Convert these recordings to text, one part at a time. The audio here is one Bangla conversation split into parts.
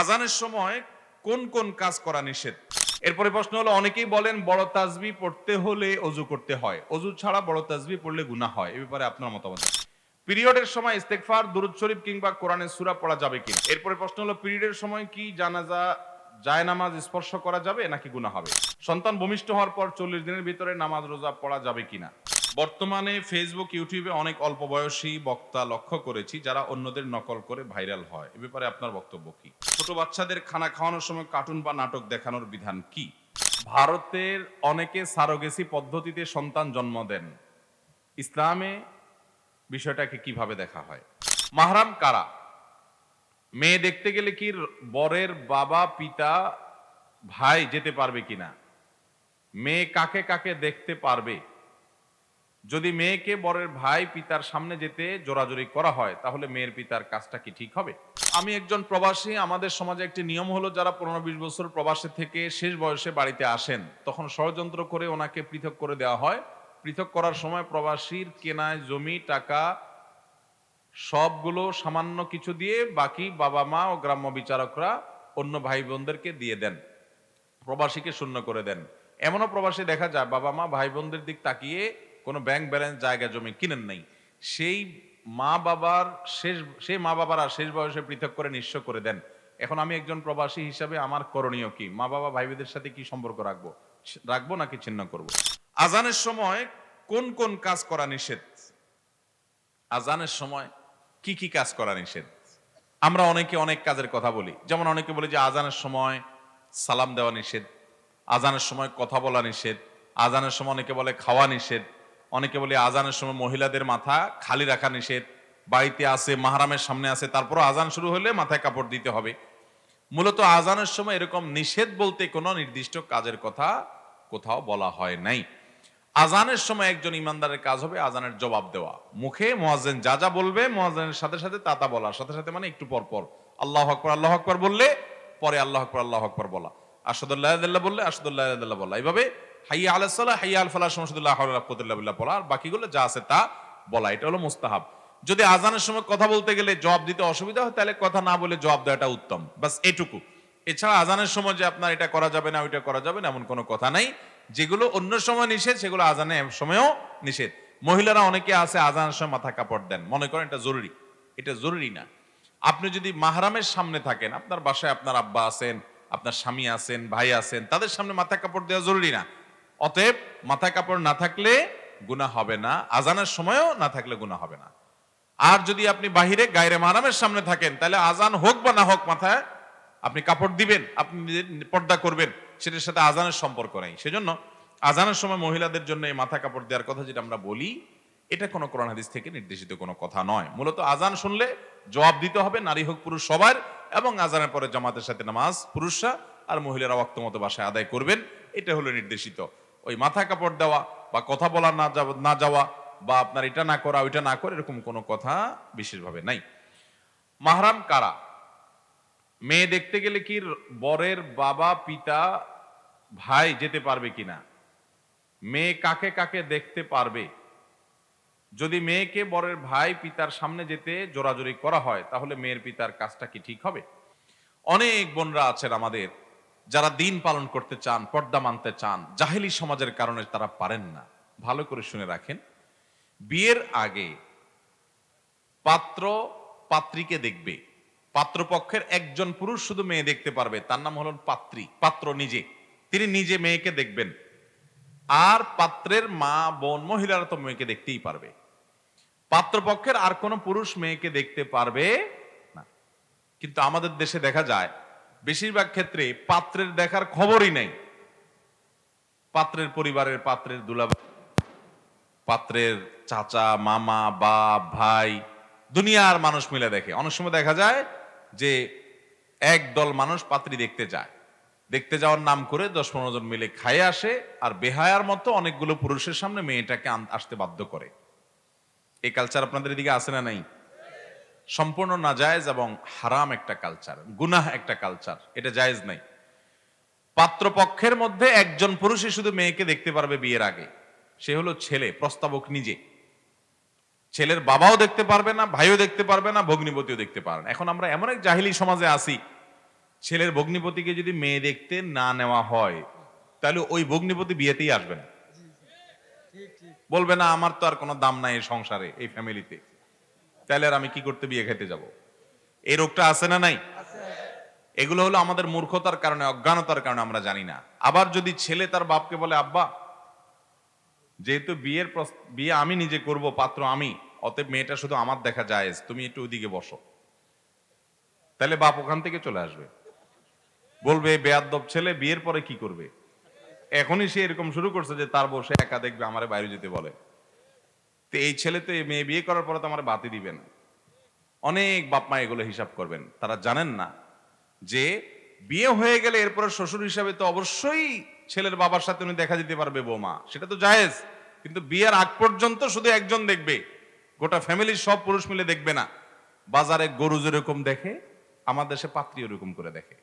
আজানের সময় কোন কোন কাজ করা নিষেধ? এরপরে প্রশ্ন হলো, অনেকেই বলেন বড় তাজবি পড়তে হলে অজু করতে হয়। অজু ছাড়া বড় তাজবি পড়লে গুনাহ হয়। এ ব্যাপারে আপনার মতামত পিরিয়ডের সময় ইস্তেগফার, দুরুদ শরীফ কিংবা কোরআনের সূরা পড়া যাবে কি এরপরে প্রশ্ন হলো, পিরিয়ডের সময় কি জানাজা, জায়নামাজ স্পর্শ করা যাবে নাকি গুনাহ হবে? সন্তান ভূমিষ্ঠ হওয়ার পর চল্লিশ দিনের ভিতরে নামাজ, রোজা পড়া যাবে কিনা? বর্তমানে ফেসবুক ইউটিউবে অনেক অল্প বয়সী বক্তা লক্ষ্য করেছি যারা অন্যদের নকল করে ভাইরাল হয়। এ ব্যাপারে আপনার বক্তব্য কি? ছোট বাচ্চাদের খানা খাওয়ানোর সময় কার্টুন বা নাটক দেখানোর বিধান কি? ভারতের অনেকে সারোগেসি পদ্ধতিতে সন্তান জন্ম দেন। ইসলামে বিষয়টাকে কীভাবে দেখা হয়? মাহরাম কারা? মেয়ে দেখতে গেলে কি বরের বাবা, পিতা, ভাই যেতে পারবে কিনা? মেয়ে কাকে কাকে দেখতে পারবে? যদি মেয়েকে বরের ভাই পিতার সামনে যেতে জোরাজোরি করা হয়, তাহলে মেয়ের পিতার কাজটা কি ঠিক হবে? আমি একজন প্রবাসী, আমাদের সমাজে একটি নিয়ম হলো, যারা পনেরো বিশ বছর প্রবাসে থেকে শেষ বয়সে বাড়িতে আসেন, তখন ষড়যন্ত্র করে ওনাকে পৃথক করে দেওয়া হয়। পৃথক করার সময় প্রবাসীর কেনায় জমি, টাকা, সবগুলো সামান্য কিছু দিয়ে বাকি বাবা মা ও গ্রাম্য বিচারকরা অন্য ভাই বোনদেরকে দিয়ে দেন, প্রবাসীকে শূন্য করে দেন। এমনও প্রবাসী দেখা যায়, বাবা মা ভাই বোনদের দিক তাকিয়ে কোনো ব্যাংক ব্যালেন্স জায়গা, জমি কিনেন নাই, সেই মা বাবার শেষ, সেই মা বাবারা শেষ বয়সে পৃথক করে নিঃস্ব করে দেন। এখন আমি একজন প্রবাসী হিসাবে আমার করণীয় কি? মা বাবা ভাই বোনদের সাথে কি সম্পর্ক রাখব? রাখব নাকি ছিন্ন করব? আজানের সময় কোন কোন কাজ করা নিষেধ? আজানের সময় কি কি কাজ করা নিষেধ? আমরা অনেকে অনেক কাজের কথা বলি। যেমন অনেকে বলে যে আজানের সময় সালাম দেওয়া নিষেধ, আজানের সময় কথা বলা নিষেধ, আজানের সময় অনেকে বলে খাওয়া নিষেধ অনেকে বলে আজানের সময় মহিলাদের মাথা খালি রাখা নিষেধ। বাড়িতে আছে, মাহারামের সামনে আছে তারপর আজান শুরু হলে মাথায় কাপড় দিতে হবে। মূলত আজানের সময় এরকম নিষেধ বলতে কোনো নির্দিষ্ট কাজের কথা কোথাও বলা হয় নাই। আজানের সময় একজন ইমানদারের কাজ হবে আজানের জবাব দেওয়া। মুখে মোয়াজেন যা যা বলবে মোয়াজেনের সাথে সাথে তা তা বলার সাথে সাথে মানে একটু পর পর। আল্লাহ আকবর আল্লাহ আকবর বললে, পরে আল্লাহ আকবর আল্লাহ আকবর বলা। আসাদুল্লাহ বললে আসাদুল্লাহ বলা। এইভাবে হাইয়া আলাহ হাইয়া আল ফালাহ সমসদুল্লাহ বিল্লাহ বলা আর বাকিগুলো যা আছে তা বলা, এটা হলো মুস্তাহাব। যদি আজানের সময় কথা বলতে গেলে জবাব দিতে অসুবিধা হয়, তাহলে কথা না বলে জবাব দেওয়াটা উত্তম। বাস এটুকু। এছাড়া আজানের সময় যে আপনার এটা করা যাবে না, ওইটা করা যাবে না, এমন কোনো কথা নাই। যেগুলো অন্য সময় নিষেধ, সেগুলো আজানের সময়ও নিষেধ। মহিলারা অনেকে আছে, আজানের সময় মাথা কাপড় দেন। মনে করেন এটা জরুরি। এটা জরুরি না। আপনি যদি মাহারামের সামনে থাকেন, আপনার বাসায় আপনার আব্বা আছেন, আপনার স্বামী আছেন, ভাই আছেন, তাদের সামনে মাথা কাপড় দেওয়া জরুরি না। অতএব মাথা কাপড় না থাকলে গুনাহ হবে না, আজানের সময়ও না থাকলে গুনাহ হবে না। আর যদি আপনি বাহিরে গায়রে মারামের সামনে থাকেন, তাহলে আজান হোক বা না হোক মাথায় আপনি কাপড় দিবেন, আপনি পর্দা করবেন, সেটার সাথে আজানের সম্পর্ক নেই। সেজন্য আজানের সময় মহিলাদের জন্য এই মাথা কাপড় দেওয়ার কথা যেটা আমরা বলি, এটা কোনো কোরআন হাদিস থেকে নির্দেশিত কোনো কথা নয়। মূলত আজান শুনলে জবাব দিতে হবে, নারী হোক পুরুষ সবার, এবং আজানের পরে জামাতের সাথে নামাজ পুরুষরা আর মহিলারা ওয়াক্ত মতো বাসায় আদায় করবেন, এটা হলো নির্দেশিত। ওই মাথা কাপড় দেওয়া বা কথা বলা না না যাওয়া বা আপনার এটা না করা, ওইটা না করে, এরকম কোনো কথা বিশেষভাবে নাই। মাহরাম কারা? মেয়ে দেখতে গেলে কি বরের বাবা, পিতা, ভাই যেতে পারবে কিনা? মেয়ে কাকে কাকে দেখতে পারবে? যদি মেয়েকে বরের ভাই, পিতার সামনে যেতে জোরাজোরি করা হয়, তাহলে মেয়ের পিতার কাজটা কি ঠিক হবে? অনেক বোনরা আছেন আমাদের যারা দিন পালন করতে চান, পর্দা মানতে চান, জাহেলি সমাজের কারণে তারা পারেন না। ভালো করে শুনে রাখেন। বিয়ের আগে পাত্র পাত্রীকে দেখবে। পাত্রপক্ষের একজন পুরুষ শুধু মেয়ে দেখতে পারবে, তার নাম হলেন পাত্রী, পাত্র নিজে। তিনি নিজে মেয়েকে দেখবেন। আর পাত্রের মা, বোন, মহিলারা তো মেয়েকে দেখতেই পারবে। পাত্রপক্ষের আর কোনো পুরুষ মেয়েকে দেখতে পারবে না। কিন্তু আমাদের দেশে দেখা যায় বেশিরভাগ ক্ষেত্রে পাত্রের দেখার খবরই নেই। পাত্রের পরিবারের পাত্রের দুলা পাত্রের চাচা, মামা, বাপ, ভাই, দুনিয়ার মানুষ মিলে দেখে। অনেক সময় দেখা যায় যে এক দল মানুষ পাত্রী দেখতে যায়। দেখতে যাওয়ার নাম করে দশ পনেরো জন মিলে খায়ে আসে আর বেহায়ার মতো অনেকগুলো পুরুষের সামনে মেয়েটাকে আসতে বাধ্য করে। এই কালচার আপনাদের এদিকে আসে না নাই? সম্পূর্ণ না নাজায়েজ এবং হারাম একটা কালচার গুনাহ একটা কালচার এটা জায়েজ নাই। পাত্রপক্ষের মধ্যে একজন পুরুষই শুধু মেয়েকে দেখতে পারবে বিয়ের আগে সে হলো ছেলে প্রস্তাবক নিজে। ছেলের বাবাও দেখতে পারবে না ভাইও দেখতে পারবে না ভগ্নিপতিও দেখতে পারবে না। এখন আমরা এমন এক জাহিলি সমাজে আছি ছেলের ভগ্নিপতিকে যদি মেয়ে দেখতে না নেওয়া হয় তাহলে ওই ভগ্নিপতি বিয়েতেই আসবে না। বলবে না আমার তো আর কোনো দাম নাই এই সংসারে এই ফ্যামিলিতে তাহলে আর আমি কি করতে বিয়ে খেতে যাব? এই রোগটা আছে না নাই? এগুলো হলো আমাদের মূর্খতার কারণে, অজ্ঞানতার কারণে আমরা জানি না। আবার যদি ছেলে তার বাপকে বলে, আব্বা, যেহেতু বিয়ের বিয়ে আমি নিজে করব, পাত্র আমি, অতএব মেয়েটা শুধু আমার দেখা যায় তুমি একটু ওদিকে বসো। তাহলে বাপ ওখান থেকে চলে আসবে। বলবে বেয়াদ্দব ছেলে, বিয়ের পরে কি করবে? এখনই সে এরকম শুরু করছে যে তার বসে একা দেখবে, আমারে বাইরে যেতে বলে। তো এই ছেলে তো মেয়ে বিয়ে করার পরে তো আমার বাতি দিবেন অনেক বাপ মা এগুলো হিসাব করবেন। তারা জানেন না যে বিয়ে হয়ে গেলে এরপরে শ্বশুর হিসাবে তো অবশ্যই ছেলের বাবার সাথে উনি দেখা দিতে পারবে বৌমা। সেটা তো জায়েজ। কিন্তু বিয়ের আগ পর্যন্ত শুধু একজন দেখবে। গোটা ফ্যামিলির সব পুরুষ মিলে দেখবে না। বাজারে গরু যেরকম দেখে আমার দেশে পাত্রী ওরকম করে দেখে।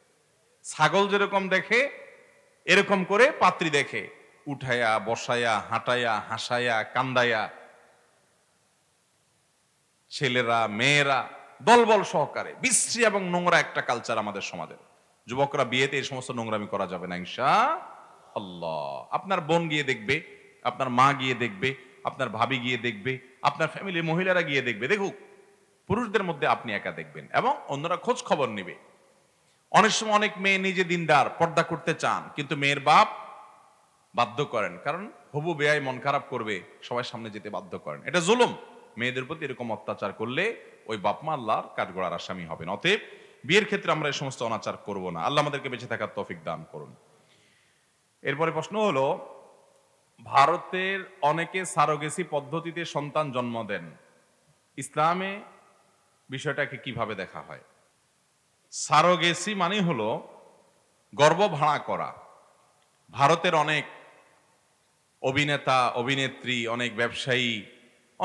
ছাগল যেরকম দেখে, এরকম করে পাত্রী দেখে। উঠায়া, বসায়া, হাঁটায়া, হাসায়া, কান্দায়া ছেলেরা, মেয়েরা দলবল সহকারে, বিশ্রী এবং নোংরা একটা কালচার আমাদের সমাজের। যুবকরা বিয়েতে এই সমস্ত নোংরামি করা যাবে না, ইনশা আল্লাহ। আপনার বোন গিয়ে দেখবে, আপনার মা গিয়ে দেখবে, আপনার ভাবি গিয়ে দেখবে, আপনার ফ্যামিলির মহিলারা গিয়ে দেখবে। দেখুক, পুরুষদের মধ্যে আপনি একা দেখবেন এবং অন্যরা খোঁজ খবর নেবে। অনেক সময় অনেক মেয়ে নিজে দিনদার, পর্দা করতে চান, কিন্তু মেয়ের বাপ বাধ্য করেন। কারণ হবু বেয়াই মন খারাপ করবে, সবাই সামনে যেতে বাধ্য করেন। এটা জুলুম। মেয়েদের প্রতি এরকম অত্যাচার করলে ওই বাপমা আল্লাহর কাঠগড়ার আসামি হবেন। অতএব বিয়ের ক্ষেত্রে আমরা এই সমস্ত অনাচার করব না। আল্লাহ আমাদেরকে বেঁচে থাকার তৌফিক দান করুন। এরপরে প্রশ্ন হলো, ভারতের অনেকে সারোগেসি পদ্ধতিতে সন্তান জন্ম দেন। ইসলামে বিষয়টাকে কীভাবে দেখা হয়? সারোগেসি মানে হলো গর্ব ভাড়া করা। ভারতের অনেক অভিনেতা, অভিনেত্রী, অনেক ব্যবসায়ী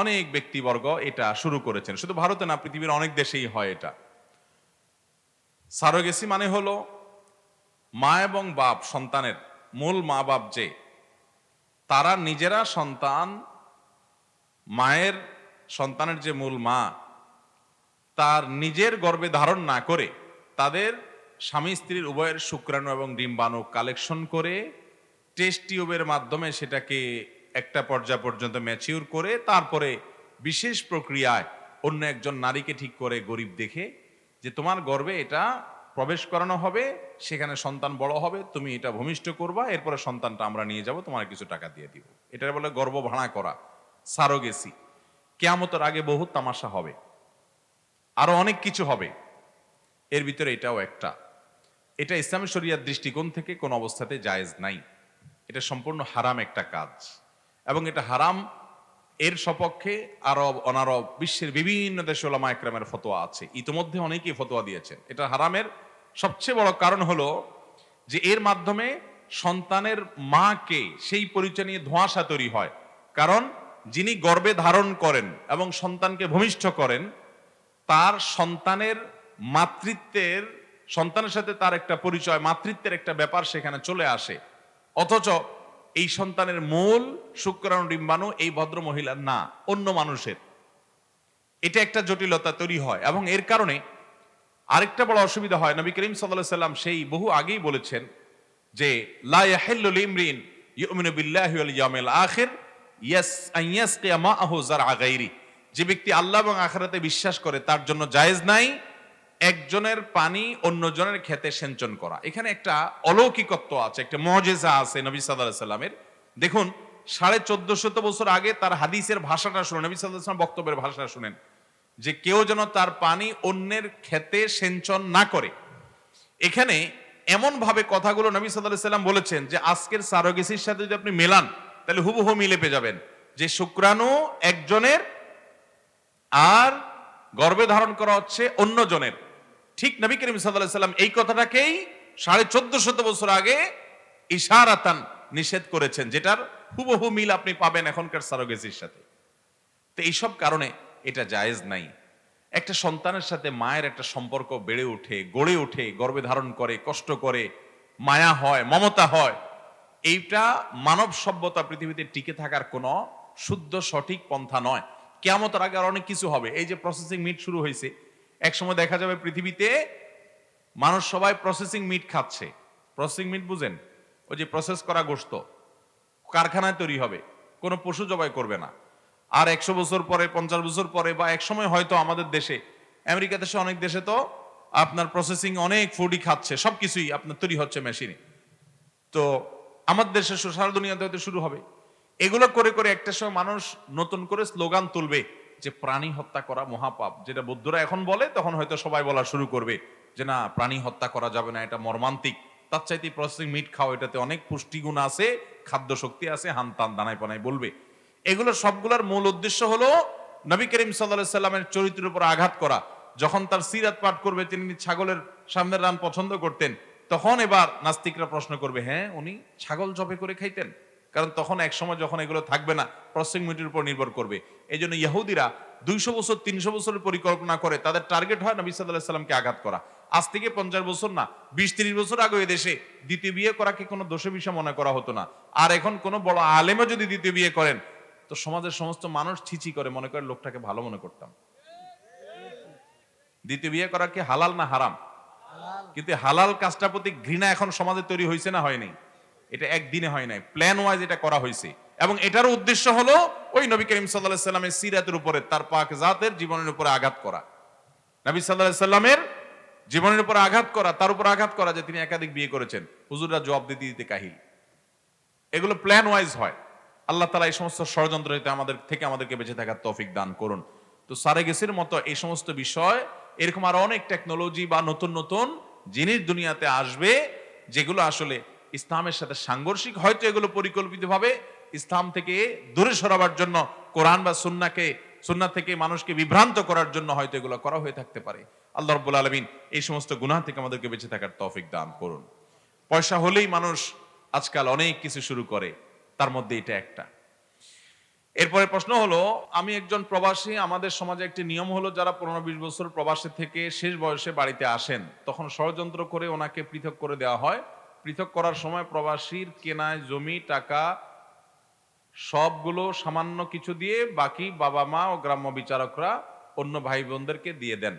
অনেক ব্যক্তিবর্গ এটা শুরু করেছেন। শুধু ভারতে না, পৃথিবীর অনেক দেশেই হয় এটা। সারোগেসি মানে হলো মা এবং বাপ, সন্তানের মূল মা বাপ যে, তারা নিজেরা সন্তান, মায়ের সন্তানের যে মূল মা, তার নিজের গর্ভে ধারণ না করে তাদের স্বামী স্ত্রীর উভয়ের শুক্রাণু এবং ডিম্বাণু কালেকশন করে টেস্ট টিউবের মাধ্যমে সেটাকে একটা পর্যায় পর্যন্ত ম্যাচিউর করে তারপরে বিশেষ প্রক্রিয়ায় অন্য একজন নারীকে ঠিক করে গরিব দেখে যে তোমার গর্বে এটা প্রবেশ করানো হবে, সেখানে সন্তান বড় হবে, তুমি এটা ভূমিষ্ঠ করবা, এরপরে সন্তানটা আমরা নিয়ে যাব, তোমার কিছু টাকা দিয়ে দিব। এটা বলে গর্ব ভাড়া করা, সারোগেসি। কেয়ামতের আগে বহু তামাশা হবে, আরও অনেক কিছু হবে। এর ভিতরে এটাও একটা। এটা ইসলামী শরিয়ার দৃষ্টিকোণ থেকে কোন অবস্থাতে জায়েজ নাই। এটা সম্পূর্ণ হারাম একটা কাজ। এবং এটা হারাম। এর সপক্ষে আরব অনারব বিশ্বের বিভিন্ন দেশে ওলামা একরামের ফতোয়া আছে। ইতিমধ্যে অনেকেই ফতোয়া দিয়েছেন। এটা হারামের সবচেয়ে বড় কারণ হলো যে এর মাধ্যমে সন্তানের মাকে সেই পরিচয় নিয়ে ধোঁয়াশা তৈরি হয়। কারণ যিনি গর্ভে ধারণ করেন এবং সন্তানকে ভূমিষ্ঠ করেন, তার সন্তানের মাতৃত্বের, সন্তানের সাথে তার একটা পরিচয়, মাতৃত্বের একটা ব্যাপার সেখানে চলে আসে। অথচ এই সন্তানের মূল শুক্রাণু ডিম্বাণু এই ভদ্র মহিলার না, অন্য মানুষের। এটা একটা জটিলতা তৈরি হয় এবং এর কারণে আরেকটা বড় অসুবিধা হয়। নবী করিম সাল্লাহ সাল্লাম সেই বহু আগেই বলেছেন যে বিল্লাহি গায়রি। যে ব্যক্তি আল্লাহ এবং আখিরাতে বিশ্বাস করে, তার জন্য জায়েজ নাই একজনের পানি অন্যজনের খেতে সেঞ্চন করা। এখানে একটা অলৌকিকত্ব আছে, একটা মজেজা আছে নবী আলাইহি সাল্লামের। দেখুন, সাড়ে চোদ্দ শত বছর আগে তার হাদিসের ভাষাটা শুনেন, নবী সাল্লাল্লাহু সাল্লাম বক্তব্যের ভাষাটা শুনেন যে কেউ যেন তার পানি অন্যের খেতে সেঞ্চন না করে। এখানে এমন ভাবে কথাগুলো নবী সাল্লাহ সাল্লাম বলেছেন যে আজকের সারোগেসির সাথে যদি আপনি মেলান, তাহলে হুবহু মিলে পেয়ে যাবেন। যে শুক্রাণু একজনের আর গর্ভে ধারণ করা হচ্ছে অন্যজনের। ঠিক নবী করিম সাল্লাহ সাল্লাম এই কথাটাকেই সাড়ে চোদ্দ শত বছর আগে ইশারাতান নিষেধ করেছেন, যেটার হুবহু মিল আপনি পাবেন এখনকার সারোগেসির সাথে। তো এইসব কারণে এটা জায়েজ নাই। একটা সন্তানের সাথে মায়ের একটা সম্পর্ক বেড়ে ওঠে, গড়ে ওঠে গর্ভে ধারণ করে, কষ্ট করে, মায়া হয়, মমতা হয়, এইটা মানব সভ্যতা পৃথিবীতে টিকে থাকার কোনো শুদ্ধ সঠিক পন্থা নয়। কেমতের আগে অনেক কিছু হবে। এই যে প্রসেসিং মিট শুরু হয়েছে একসময় দেখা যাবে পৃথিবীতে মানুষ সবাই প্রসেসিং মিট খাচ্ছে। প্রসেসিং মিট বুঝেন? ওই যে প্রসেস করা গোশত। কারখানায় তৈরি হবে। কোনো পশু জবাই করবে না। আর একশো বছর পরে, পঞ্চাশ বছর পরে বা এক সময় হয়তো আমাদের দেশে আমেরিকা দেশে অনেক দেশে তো আপনার প্রসেসিং অনেক ফুডই খাচ্ছে, সবকিছুই আপনার তৈরি হচ্ছে মেশিনে তো আমাদের দেশে সারা দুনিয়াতে হয়তো শুরু হবে। এগুলো করে করে একটা সময় মানুষ নতুন করে স্লোগান তুলবে। যে প্রাণী হত্যা করা মহাপাপ, যেটা বৌদ্ধরা এখন বলে, তখন হয়তো সবাই বলা শুরু করবে যে না, প্রাণী হত্যা করা যাবে না, এটা মর্মান্তিক। তার চাইতে প্রসেসিং মিট খাও এটাতে অনেক পুষ্টিগুণ আছে খাদ্য শক্তি আছে, হান তান দানায় পানায় বলবে। এগুলো সবগুলোর মূল উদ্দেশ্য হলো নবী করিম সাল্লাহ সাল্লামের চরিত্রের উপর আঘাত করা। যখন তার সিরাত পাঠ করবে, তিনি ছাগলের সামনের রান পছন্দ করতেন, তখন এবার নাস্তিকরা প্রশ্ন করবে হ্যাঁ উনি ছাগল জবে করে খাইতেন? কারণ তখন এক সময় যখন এগুলো থাকবে না প্রসেসিং মিটের উপর নির্ভর করবে। এই জন্য ইহুদিরা দুইশো বছর, তিনশো বছরের পরিকল্পনা করে তাদের টার্গেট হয় নবী সাল্লাহ সাল্লামকে আঘাত করা। আজ থেকে পঞ্চাশ বছর না, বিশ, তিরিশ বছর আগে দেশে দ্বিতীয় বিয়ে করাকে কোনো দোষে বিষয় মনে করা হতো না। আর এখন কোনো বড় আলেমও যদি দ্বিতীয় বিয়ে করেন, তো সমাজের সমস্ত মানুষ ছিচি করে, মনে করে লোকটাকে ভালো মনে করতাম। দ্বিতীয় বিয়ে করা কি হালাল না হারাম? কিন্তু হালাল কাজটার প্রতি ঘৃণা এখন সমাজে তৈরি হয়েছে না হয়নি এটা একদিনে হয় নাই। প্ল্যান ওয়াইজ এটা করা হয়েছে এবং এটার উদ্দেশ্য হলো ওই নবী করিম সাল্লাহ সাল্লামের সিরাতের উপরে, তার পাক জাতের জীবনের উপরে আঘাত করা। নবী সাল্লাহ সাল্লামের জীবনের উপর আঘাত করা, তার উপর আঘাত করা যে তিনি একাধিক বিয়ে করেছেন। হুজুররা জবাব দিতে দিতে কাহিল। এগুলো প্ল্যান ওয়াইজ হয়। আল্লাহ তালা এই সমস্ত ষড়যন্ত্র হইতে আমাদের থেকে আমাদেরকে বেঁচে থাকার তৌফিক দান করুন। তো সারেগেসের মতো এই সমস্ত বিষয়, এরকম আরও অনেক টেকনোলজি বা নতুন নতুন জিনিস দুনিয়াতে আসবে, যেগুলো আসলে ইসলামের সাথে সাংঘর্ষিক হয়তো এগুলো পরিকল্পিতভাবে ইসলাম থেকে দূরে সরাবার জন্য কোরআন বা সুন্নাকে, সুন্না থেকে মানুষকে বিভ্রান্ত করার জন্য হয়তো এগুলো করা হয়ে থাকতে পারে। আল্লাহ রব্বুল আলমিন এই সমস্ত গুনাহ থেকে আমাদেরকে বেঁচে থাকার তৌফিক দান করুন। পয়সা হলেই মানুষ আজকাল অনেক কিছু শুরু করে, তার মধ্যে এটা একটা। এরপরে প্রশ্ন হলো, আমি একজন প্রবাসী, আমাদের সমাজে একটি নিয়ম হলো, যারা পনেরো বিশ বছর প্রবাসী থেকে শেষ বয়সে বাড়িতে আসেন, তখন ষড়যন্ত্র করে ওনাকে পৃথক করে দেওয়া হয়। পৃথক করার সময় প্রবাসীর কেনায় জমি, টাকা, সবগুলো সামান্য কিছু দিয়ে বাকি বাবা মা ও গ্রাম্য বিচারকরা অন্য ভাই বোনদেরকে দিয়ে দেন।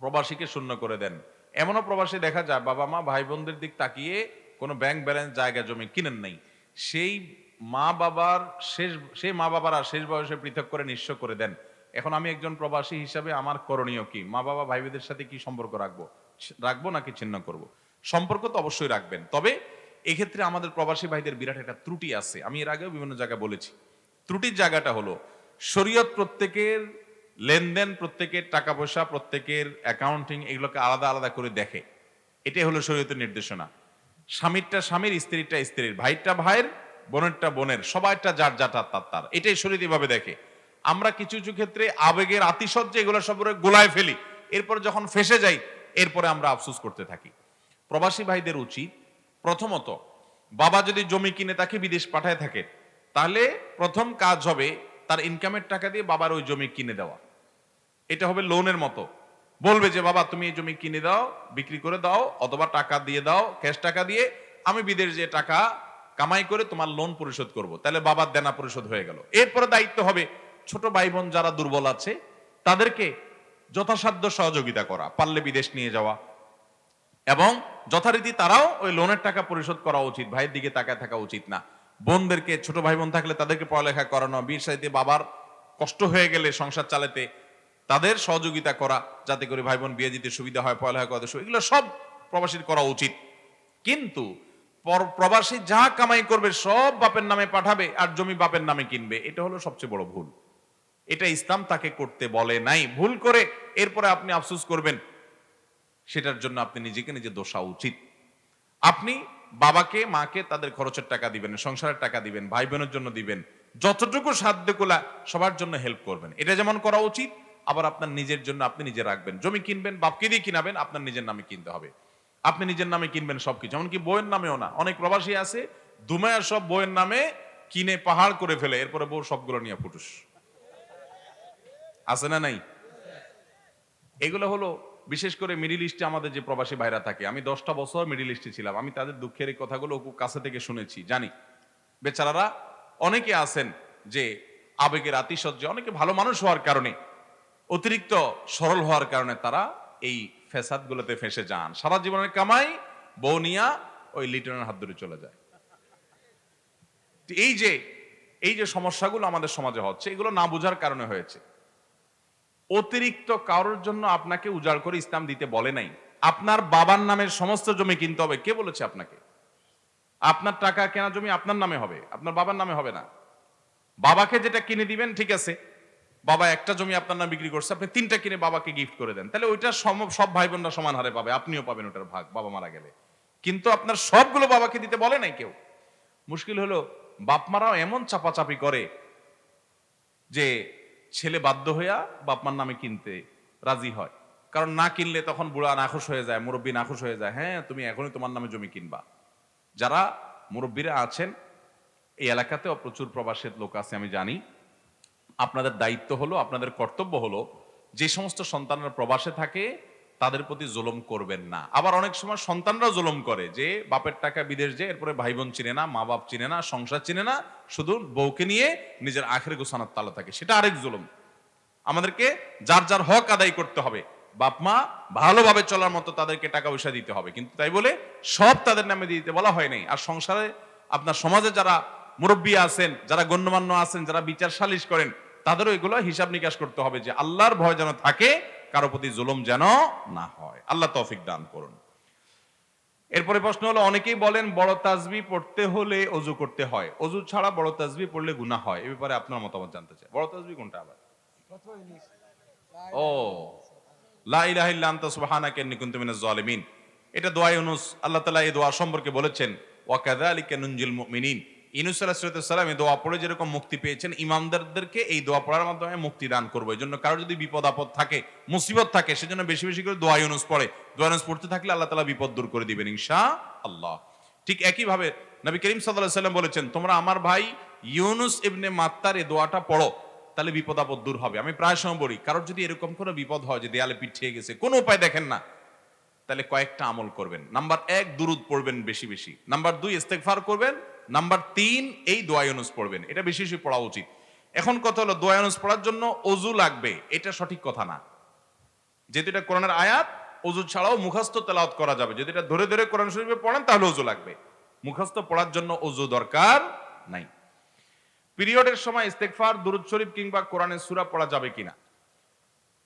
প্রবাসীকে শূন্য করে দেন। এমনও প্রবাসী দেখা যায়, বাবা মা ভাই বোনদের দিক তাকিয়ে কোনো ব্যাংক ব্যালেন্স জায়গা জমি কিনেন নাই। সেই মা বাবার শেষ, সেই মা বাবারা শেষ বয়সে পৃথক করে নিঃস্ব করে দেন। এখন আমি একজন প্রবাসী হিসাবে আমার করণীয় কি? মা বাবা ভাই বোনদের সাথে কি সম্পর্ক রাখব? রাখব নাকি ছিন্ন করব। সম্পর্ক তো অবশ্যই রাখবেন। তবে এক্ষেত্রে আমাদের প্রবাসী ভাইদের বিরাট একটা ত্রুটি আছে। আমি এর আগেও বিভিন্ন জায়গায় বলেছি। ত্রুটির জায়গাটা হলো, শরীয়ত প্রত্যেকের লেনদেন, প্রত্যেকের টাকা পয়সা প্রত্যেকের অ্যাকাউন্টিং এগুলোকে আলাদা আলাদা করে দেখে। এটাই হলো শরীয়তের নির্দেশনা। স্বামীরটা স্বামীর, স্ত্রীরটা স্ত্রীর। ভাইটা ভাইয়ের, বোনেরটা বোনের। সবাইটা যার যাটা তার তার এটাই শরীর এভাবে দেখে। আমরা কিছু কিছু ক্ষেত্রে আবেগের আতিশয্যে এগুলো সব গোলায় ফেলি। এরপর যখন ফেসে যাই, এরপরে আমরা আফসোস করতে থাকি। প্রবাসী ভাইদের উচিত প্রথমত, বাবা যদি জমি কিনে তাকে বিদেশ পাঠায় থাকে, তাহলে প্রথম কাজ হবে তার ইনকামের টাকা দিয়ে বাবার ওই জমি কিনে দেওয়া। এটা হবে লোনের মতো। বলবে যে, বাবা, তুমি এই জমি কিনে দাও, বিক্রি করে দাও, অথবা টাকা দিয়ে দাও ক্যাশ টাকা দিয়ে, আমি বিদেশ যে টাকা কামাই করে তোমার লোন পরিশোধ করব। তাহলে বাবার দেনা পরিশোধ হয়ে গেল। এরপরে দায়িত্ব হবে ছোট ভাই বোন যারা দুর্বল আছে, তাদেরকে যথাসাধ্য সহযোগিতা করা, পারলে বিদেশ নিয়ে যাওয়া। এবং যথারীতি তারাও ওই লোনের টাকা পরিশোধ করা উচিত। ভাইয়ের দিকে তাকায় থাকা উচিত না। বোনদেরকে, ছোট ভাই বোন থাকলে তাদেরকে পড়ালেখা করানো, বিয়ের বাবার কষ্ট হয়ে গেলে সংসার চালাতে, তাদের সহযোগিতা করা, যাতে করে ভাই বোন বিয়ে দিতে সুবিধা হয়, পড়ালেখা করতে এগুলো সব প্রবাসীর করা উচিত। কিন্তু পর- প্রবাসী যা কামাই করবে সব বাপের নামে পাঠাবে আর জমি বাপের নামে কিনবে। এটা হলো সবচেয়ে বড় ভুল। এটা ইসলাম তাকে করতে বলে নাই। ভুল করে এরপরে আপনি আফসুস করবেন। সেটার জন্য আপনি নিজেকে নিজে দোষা উচিত। আপনি বাবাকে, মাকে তাদের খরচের টাকা দিবেন, সংসারের টাকা দিবেন ভাই বোনের জন্য দিবেন, যতটুকু সাধ্য কোলা সবার জন্য হেল্প করবেন। এটা যেমন করা উচিত, আবার আপনার নিজের জন্য আপনি নিজে রাখবেন। জমি কিনবেন, বাপকে দিয়ে কিনাবেন, আপনার নিজের নামে কিনতে হবে। আপনি নিজের নামে কিনবেন সবকিছু, এমনকি বইয়ের নামেও না। অনেক প্রবাসী আছে দুমায়া সব বইয়ের নামে কিনে পাহাড় করে ফেলে, এরপরে বউ সবগুলো নিয়ে ফুটুস আছে না নাই? এগুলো হলো বিশেষ করে মিডিল ইস্টে আমাদের যে প্রবাসী ভাইরা থাকে, আমি দশটা বছর মিডিল ইস্টে ছিলাম, আমি তাদের দুঃখের এই কথাগুলো খুব কাছে থেকে শুনেছি, জানি। বেচারারা অনেকে আছেন যে আবেগের আতিশয্যে, অনেকে ভালো মানুষ হওয়ার কারণে, অতিরিক্ত সরল হওয়ার কারণে তারা এই ফেসাদ গুলোতে ফেসে যান। সারা জীবনের কামাই, বউ নিয়া ওই লিটনের হাত ধরে চলে যায়। এই যে এই যে সমস্যাগুলো আমাদের সমাজে হচ্ছে, এগুলো না বোঝার কারণে হয়েছে। অতিরিক্ত কারোর জন্য আপনাকে উজাড় করে ইসলাম দিতে বলে নাই। আপনার বাবার নামের সমস্ত জমি কিনতে হবে। কে বলেছে আপনাকে? আপনার টাকা কেনা জমি আপনার নামে হবে, আপনার বাবার নামে হবে না। বাবাকে যেটা কিনে দিবেন, ঠিক আছে। বাবা একটা জমি আপনার নামে বিক্রি করছে, আপনি তিনটা কিনে বাবাকে গিফট করে দেন। তাহলে ওইটা সব ভাই বোনরা সমান হারে পাবে, আপনিও পাবেন ওটার ভাগ, বাবা মারা গেলে। কিন্তু আপনার সবগুলো বাবাকে দিতে বলে নাই কেউ। মুশকিল হলো বাপ মারাও এমন চাপাচাপি করে যে ছেলে বাধ্য হইয়া বাপমার নামে কিনতে রাজি হয়। কারণ না কিনলে তখন বুড়া নাখুশ হয়ে যায়, মুরব্বী নাখুশ হয়ে যায় হ্যাঁ তুমি এখনই তোমার নামে জমি কিনবা। যারা মুরব্বীরা আছেন, এই এলাকাতেও প্রচুর প্রবাসের লোক আছে, আমি জানি। আপনাদের দায়িত্ব হলো, আপনাদের কর্তব্য হলো যে সমস্ত সন্তানরা প্রবাসে থাকে তাদের প্রতি জুলুম করবেন না। আবার অনেক সময় সন্তানরাও জুলুম করে যে, বাপের টাকা বিদেশ যায় এরপরে ভাই বোন চিনে না মা বাপ চিনে না, সংসার চিনে না, শুধু বউকে নিয়ে নিজের আখের গোছানোর তালা থাকে। সেটা আরেক জুলুম। আমাদেরকে যার যার হক আদায় করতে হবে। বাপ, মা ভালোভাবে চলার মতো তাদেরকে টাকা পয়সা দিতে হবে। কিন্তু তাই বলে সব তাদের নামে দিয়ে দিতে বলা হয় নাই। আর সংসারে আপনার সমাজে যারা মুরব্বী আছেন, যারা গণ্যমান্য আছেন, যারা বিচার সালিশ করেন, তাদেরও এগুলো হিসাব নিকাশ করতে হবে যে, আল্লাহর ভয় যেন থাকে কারও প্রতি জুলুম যেন না হয়। আল্লাহ তৌফিক দান করুন। এরপরে প্রশ্ন হলো, অনেকেই বলেন বড় তাজবি পড়তে হলে অজু করতে হয়। অজু ছাড়া বড় তাজবি পড়লে গুনাহ হয়। এ ব্যাপারে আপনার মতামত জানতে চাই। বড় তাজবি কোনটা আবার? ও এটা দোয়া ইউনুস আল্লাহ তাআলা এই দোয়া সম্পর্কে বলেছেন, ওয়া কাযালিকা নুনজিল মুমিনিন। ইউনুস আলাইহিস সালাম এই দোয়া পড়ে যেরকম মুক্তি পেয়েছেন ইমানদারদেরকে এই দোয়া পড়ার মাধ্যমে মুক্তি দান করব। এই জন্য কারও যদি বিপদ আপদ থাকে, মুসিবত থাকে, সেজন্য বেশি বেশি করে দোয়া ইউনুস পড়ে। দোয়া ইউনুস পড়তে থাকলে আল্লাহ তাআলা বিপদ দূর করে দিবেন ইনশা আল্লাহ ঠিক একই ভাবে নবী করিম আলাইহি সাল্লাম বলেছেন, তোমরা আমার ভাই ইউনুস ইবনে মাত্তার এই দোয়াটা পড়ো, তাহলে বিপদ আপদ দূর হবে। আমি প্রায় সময় বলি, কারোর যদি এরকম কোনো বিপদ হয়, যে দেয়ালে পিঠিয়ে গেছে, কোনো উপায় দেখেন না, তাহলে কয়েকটা আমল করবেন। নাম্বার এক, দুরুদ পড়বেন বেশি বেশি। নাম্বার দুই, ইস্তেগফার করবেন নাম্বার তিন, এই দোয়ায়নুস পড়বেন। এটা বেশি বেশি পড়া উচিত। এখন কথা হলো দোয়ায়নুস পড়ার জন্য অজু লাগবে, এটা সঠিক কথা না। যেহেতু এটা কোরআনের আয়াত, অজু ছাড়াও মুখস্থ তেলাওয়াত করা যাবে। যদি এটা ধরে ধরে কোরআন শরীফে পড়েন, তাহলে অজু লাগবে। মুখস্থ পড়ার জন্য অজু দরকার নাই। পিরিয়ডের সময় ইস্তেগফার, দুরুদ শরীফ কিংবা কোরআনের সূরা পড়া যাবে কিনা?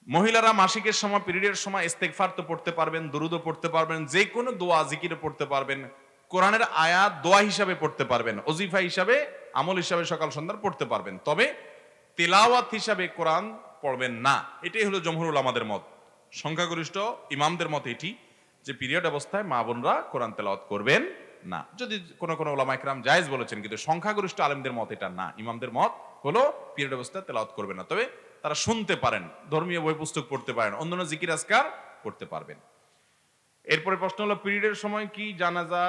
মহিলারা মাসিকের সময়, পিরিয়ডের সময় ইস্তেকফার তো পড়তে পারবেন, দুরুদও পড়তে পারবেন যে কোনো দোয়া জিকিরে পড়তে পারবেন। কোরআনের আয়াত দোয়া হিসাবে পড়তে পারবেন অজিফা হিসাবে, আমল হিসাবে সকাল সন্ধ্যার পড়তে পারবেন। তবে তেলাওয়াত হিসাবে কোরআন পড়বেন না। এটাই হলো জমহুরুল আমাদের মত। সংখ্যাগরিষ্ঠ ইমামদের মত এটি যে পিরিয়ড অবস্থায় মা বোনরা কোরআন তেলাওয়াত করবেন না। যদি কোনো কোনো ওলামা ইকরাম জায়েজ বলেছেন, কিন্তু সংখ্যাগরিষ্ঠ আলেমদের মত এটা না। ইমামদের মত হলো পিরিয়ড অবস্থায় তেলাওয়াত করবে না। তবে তারা শুনতে পারেন, ধর্মীয় বই পুস্তক পড়তে পারেন, অন্যান্য জিকির আজকার করতে পারবেন। এরপরে প্রশ্ন হলো, পিরিয়ডের সময় কি জানাজা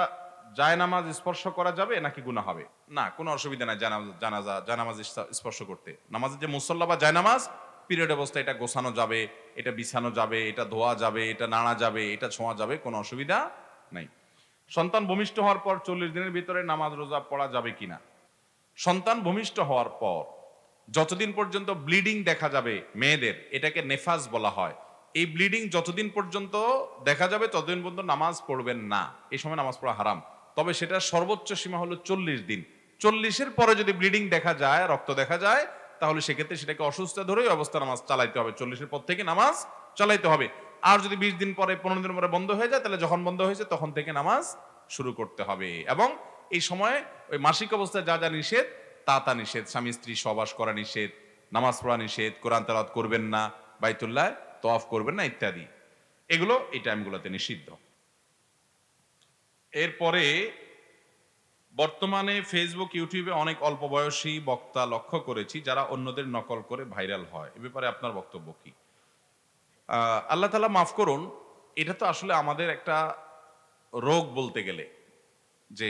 জায়নামাজ স্পর্শ করা যাবে নাকি গুনাহ হবে? না, কোনো অসুবিধা নাই জানাজা জায়নামাজ ইস- স্পর্শ করতে। নামাজের যে মুসল্লা বা জায়নামাজ পিরিয়ড অবস্থায় এটা গোছানো যাবে, এটা বিছানো যাবে, এটা ধোয়া যাবে, এটা নাড়া যাবে, এটা ছোঁয়া যাবে, কোনো অসুবিধা নাই। সন্তান ভূমিষ্ঠ হওয়ার পর চল্লিশ দিনের ভিতরে নামাজ রোজা পড়া যাবে কিনা সন্তান ভূমিষ্ঠ হওয়ার পর যতদিন পর্যন্ত ব্লিডিং দেখা যাবে মেয়েদের, এটাকে নেফাজ বলা হয়, এই ব্লিডিং যতদিন পর্যন্ত দেখা যাবে, ততদিন পর্যন্ত নামাজ পড়বেন না। এই সময় নামাজ পড়া হারাম। তবে সেটা সর্বোচ্চ সীমা হলো চল্লিশ দিন। চল্লিশের পরে যদি ব্লিডিং দেখা যায়, রক্ত দেখা যায়, তাহলে সেক্ষেত্রে সেটাকে অসুস্থ ধরেই অবস্থা নামাজ চালাইতে হবে। চল্লিশের পর থেকে নামাজ চালাইতে হবে। আর যদি বিশ দিন পরে, পনেরো দিন পরে বন্ধ হয়ে যায়, তাহলে যখন বন্ধ হয়েছে, তখন থেকে নামাজ শুরু করতে হবে। এবং এই সময় ওই মাসিক অবস্থায় যা যা নিষেধ, তা তা নিষেধ। স্বামী, স্ত্রী সবাস করা নিষেধ, নামাজ পড়া নিষেধ, কোরআন তেলাওয়াত করবেন না, বাইতুল্লাহ তওয়াফ করবেন না, ইত্যাদি। এগুলো এই টাইমগুলোতে নিষিদ্ধ। এরপরে বর্তমানে ফেসবুক ইউটিউবে অনেক অল্প বয়সী বক্তা লক্ষ্য করেছি যারা অন্যদের নকল করে ভাইরাল হয়। এ ব্যাপারে আপনার বক্তব্য কি? আল্লাহ তালা মাফ করুন, এটা তো আসলে আমাদের একটা রোগ বলতে গেলে যে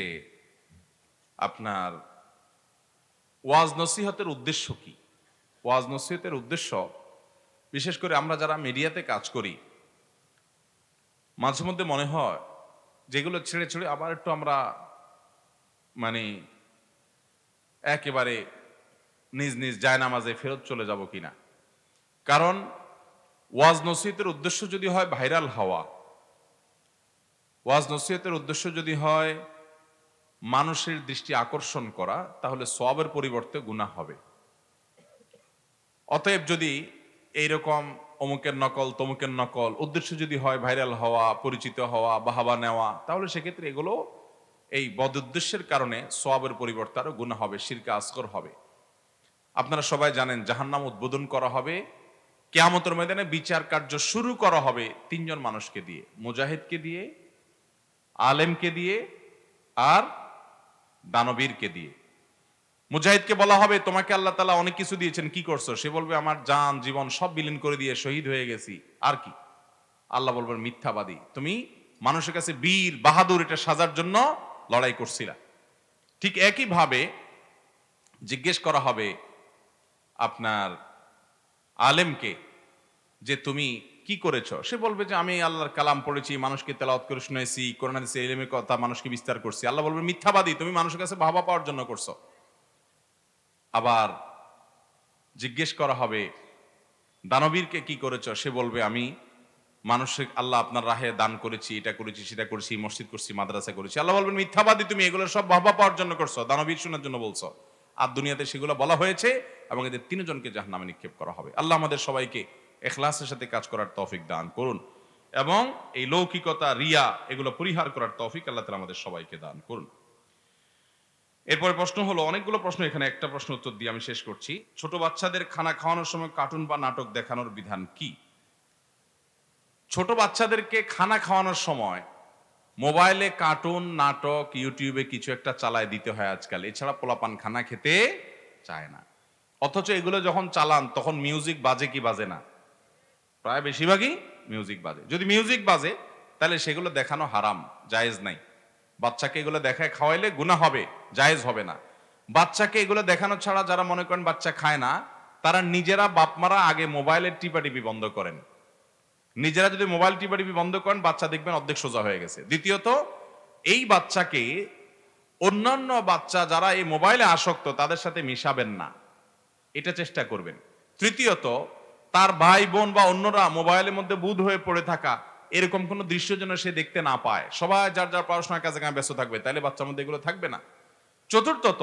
আপনার ওয়াজ নসিহতের উদ্দেশ্য কি? ওয়াজ নসিহতের উদ্দেশ্য, বিশেষ করে আমরা যারা মিডিয়াতে কাজ করি, মাঝে মধ্যে মনে হয় যেগুলো ছেড়ে ছেড়ে আবার একটু আমরা মানে একেবারে নিজ নিজ জায়নামাজে ফেরত চলে যাব কিনা। কারণ, ওয়াজ নসিহতের উদ্দেশ্য যদি হয় ভাইরাল হওয়া। ওয়াজ নসিহতের উদ্দেশ্য যদি হয় মানুষের দৃষ্টি আকর্ষণ করা, তাহলে সবের পরিবর্তে গুনাহ হবে। অতএব যদি এইরকম অমুকের নকল, তমুকের নকল, উদ্দেশ্য যদি হয় ভাইরাল হওয়া, পরিচিত হওয়া, বাহাবা নেওয়া, তাহলে সেক্ষেত্রে এগুলো এই বদ উদ্দেশ্যের কারণে সোয়াবের পরিবর্তে আরও গুণা হবে, শিরকে আসকর হবে। আপনারা সবাই জানেন, জাহান্নাম উদ্বোধন করা হবে, কেয়ামতের ময়দানে বিচার কার্য শুরু করা হবে তিনজন মানুষকে দিয়ে, মুজাহিদকে দিয়ে, আলেমকে দিয়ে, আর দানবীরকে দিয়ে। মুজাহিদকে বলা হবে, তোমাকে আল্লাহ তালা অনেক কিছু দিয়েছেন, কি করছ? সে বলবে, আমার জান, জীবন সব বিলীন করে দিয়ে শহীদ হয়ে গেছি। আর কি? আল্লাহ বলবেন মিথ্যাবাদী। তুমি মানুষের কাছে বীর, বাহাদুর, এটা সাজার জন্য লড়াই করছিলা। ঠিক একইভাবে জিজ্ঞেস করা হবে আপনার আলেমকে যে, তুমি কি করেছ? সে বলবে যে, আমি আল্লাহর কালাম পড়েছি, মানুষকে তেলাওয়াত করে শুনেছি কোরআন, হাদিসে এলেমের কথা মানুষকে বিস্তার করছি। আল্লাহ বলবে, মিথ্যাবাদী, তুমি মানুষের কাছে ভাবা পাওয়ার জন্য করছ। আবার জিজ্ঞেস করা হবে, দানবীরকে কি করেছ? সে বলবে, আমি মানুষের আল্লাহ আপনার রাহে দান করেছি, এটা করেছি, সেটা করেছি, মসজিদ করছি, মাদ্রাসা করেছি। আল্লাহ বলবেন, মিথ্যাবাদী তুমি, এগুলো সব ভাবা পাওয়ার জন্য করছ, দানবীর শোনার জন্য বলছো। আর দুনিয়াতে সেগুলো বলা হয়েছে এবং এদের তিনজনকে জাহান্নামে নিক্ষেপ করা হবে। আল্লাহ আমাদের সবাইকে এখলাসের সাথে কাজ করার তৌফিক দান করুন এবং এই লৌকিকতা, রিয়া, এগুলো পরিহার করার তৌফিক আল্লাহ তালা আমাদের সবাইকে দান করুন। এরপরে প্রশ্ন হলো, অনেকগুলো প্রশ্ন এখানে, একটা প্রশ্ন উত্তর দিয়ে আমি শেষ করছি। ছোট বাচ্চাদের খানা খাওয়ানোর সময় কার্টুন বা নাটক দেখানোর বিধান কি? ছোট বাচ্চাদেরকে খানা খাওয়ানোর সময় মোবাইলে কার্টুন নাটক ইউটিউবে কিছু একটা চালায় দিতে হয় আজকাল। এছাড়া পোলাপান খানা খেতে চায় না। অথচ এগুলো যখন চালান, তখন মিউজিক বাজে কি বাজে না? প্রায় বেশিরভাগই মিউজিক বাজে। যদি মিউজিক বাজে, তাহলে সেগুলো দেখানো হারাম, জায়েজ নাই। বাচ্চাকে এগুলো দেখায় খাওয়াইলে গুণা হবে, জায়েজ হবে না। বাচ্চাকে এগুলো দেখানো ছাড়া যারা মনে করেন বাচ্চা খায় না, তারা নিজেরা বাপমারা আগে মোবাইলের টিপাটিপি বন্ধ করেন। নিজেরা যদি মোবাইল টিপাটিপি বন্ধ করেন, বাচ্চা দেখবেন অর্ধেক সোজা হয়ে গেছে। দ্বিতীয়ত, এই বাচ্চাকে অন্যান্য বাচ্চা যারা এই মোবাইলে আসক্ত, তাদের সাথে মিশাবেন না। এটা চেষ্টা করবেন। তৃতীয়ত, তার ভাই বোন বা অন্যরা মোবাইলের মধ্যে বুধ হয়ে পড়ে থাকা এরকম কোনো দৃশ্য যেন সে দেখতে না পায়। সবাই যার যার পড়াশোনার কাছে কাজে ব্যস্ত থাকবে তাহলে বাচ্চার মধ্যে এগুলো থাকবে না। চতুর্থত,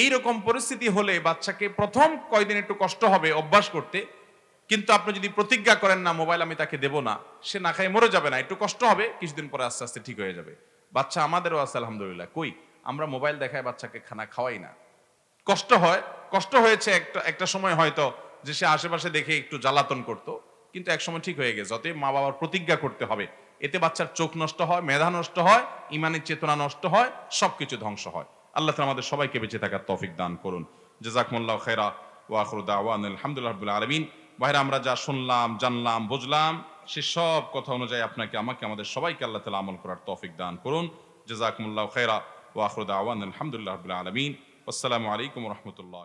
এইরকম পরিস্থিতি হলে বাচ্চাকে প্রথম কয়দিন একটু কষ্ট হবে অভ্যাস করতে, কিন্তু আপনি যদি প্রতিজ্ঞা করেন, না, মোবাইল আমি তাকে দেব না, সে না খাই মরে যাবে না, একটু কষ্ট হবে, কিছুদিন পরে আস্তে আস্তে ঠিক হয়ে যাবে। বাচ্চা আমাদেরও আছে, আলহামদুলিল্লাহ। কই? আমরা মোবাইল দেখায় বাচ্চাকে খানা খাওয়াই না। কষ্ট হয়, কষ্ট হয়েছে একটা একটা সময় হয়তো যে সে আশেপাশে দেখে একটু জ্বালাতন করত। কিন্তু এক সময় ঠিক হয়ে গেছে, অতএব মা বাবার প্রতিজ্ঞা করতে হবে। এতে বাচ্চার চোখ নষ্ট হয়, মেধা নষ্ট হয়, ইমানের চেতনা নষ্ট হয়, সবকিছু ধ্বংস হয়। আল্লাহ আমাদের সবাইকে বেঁচে থাকার তৌফিক দান করুন। জাজাকুমুল্লাহ খেরা ওয়াখরু দাওয়ান আলহামদুলিল্লাহ আলামিন। ভাইরা, আমরা যা শুনলাম, জানলাম, বুঝলাম, সে সব কথা অনুযায়ী আপনাকে, আমাকে, আমাদের সবাইকে আল্লাহ তাআলা আমল করার তৌফিক দান করুন। জাজাকুমুল্লাহ খেরা ওয়াখরু দাওয়ান আলহামদুলিল্লাহ আলামিন। আসসালামু আলাইকুম রহমতুল্লাহ।